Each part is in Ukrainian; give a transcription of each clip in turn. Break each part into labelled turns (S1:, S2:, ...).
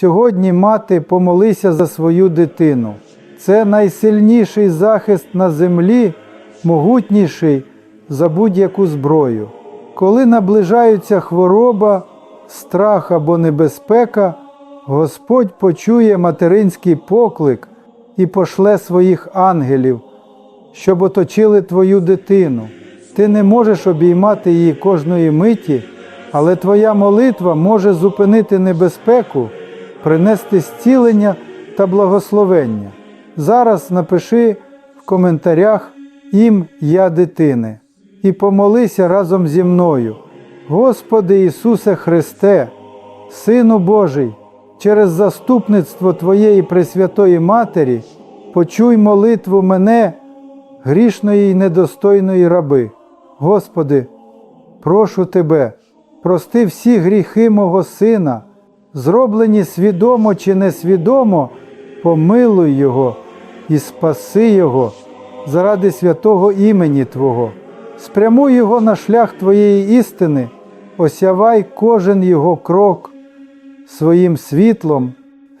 S1: Сьогодні, мати, помолися за свою дитину. Це найсильніший захист на землі, могутніший за будь-яку зброю. Коли наближаються хвороба, страх або небезпека, Господь почує материнський поклик і пошле своїх ангелів, щоб оточили твою дитину. Ти не можеш обіймати її кожної миті, але твоя молитва може зупинити небезпеку, принести зцілення та благословення. Зараз напиши в коментарях ім'я дитини і помолися разом зі мною. Господи Ісусе Христе, Сину Божий, через заступництво Твоєї Пресвятої Матері, почуй молитву мене, грішної й недостойної раби. Господи, прошу Тебе, прости всі гріхи мого Сина, зроблені свідомо чи несвідомо, помилуй Його і спаси Його заради святого імені Твого. Спрямуй Його на шлях Твоєї істини, осявай кожен Його крок своїм світлом,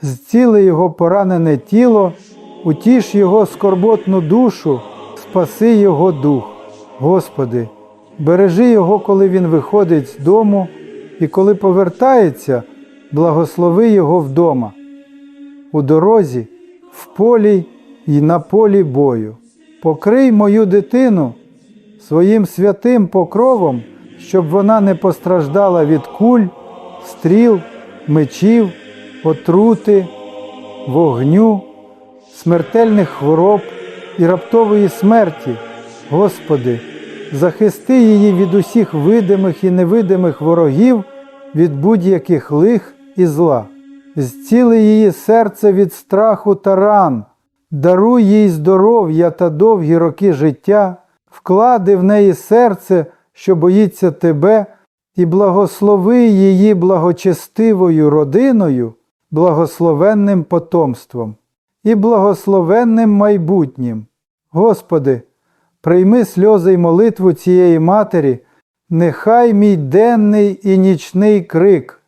S1: зціли Його поранене тіло, утіш Його скорботну душу, спаси Його дух. Господи, бережи Його, коли Він виходить з дому, і коли повертається, благослови Його вдома, у дорозі, в полі і на полі бою. Покрий мою дитину своїм святим покровом, щоб вона не постраждала від куль, стріл, мечів, отрути, вогню, смертельних хвороб і раптової смерті. Господи, захисти її від усіх видимих і невидимих ворогів, від будь-яких лих і зла, зціли її серце від страху та ран, даруй їй здоров'я та довгі роки життя, вклади в неї серце, що боїться Тебе, і благослови її благочестивою родиною, благословенним потомством і благословенним майбутнім. Господи, прийми сльози й молитву цієї матері, нехай мій денний і нічний крик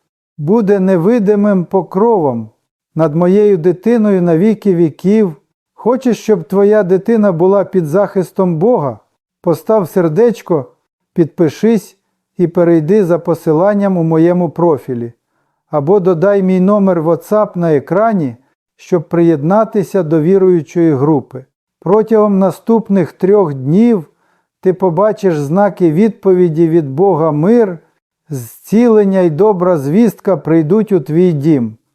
S1: буде невидимим покровом над моєю дитиною на віки віків. Хочеш, щоб твоя дитина була під захистом Бога? Постав сердечко, підпишись і перейди за посиланням у моєму профілі. Або додай мій номер WhatsApp на екрані, щоб приєднатися до віруючої групи. Протягом наступних трьох днів ти побачиш знаки відповіді від Бога мир, зцілення й добра звістка прийдуть у твій дім.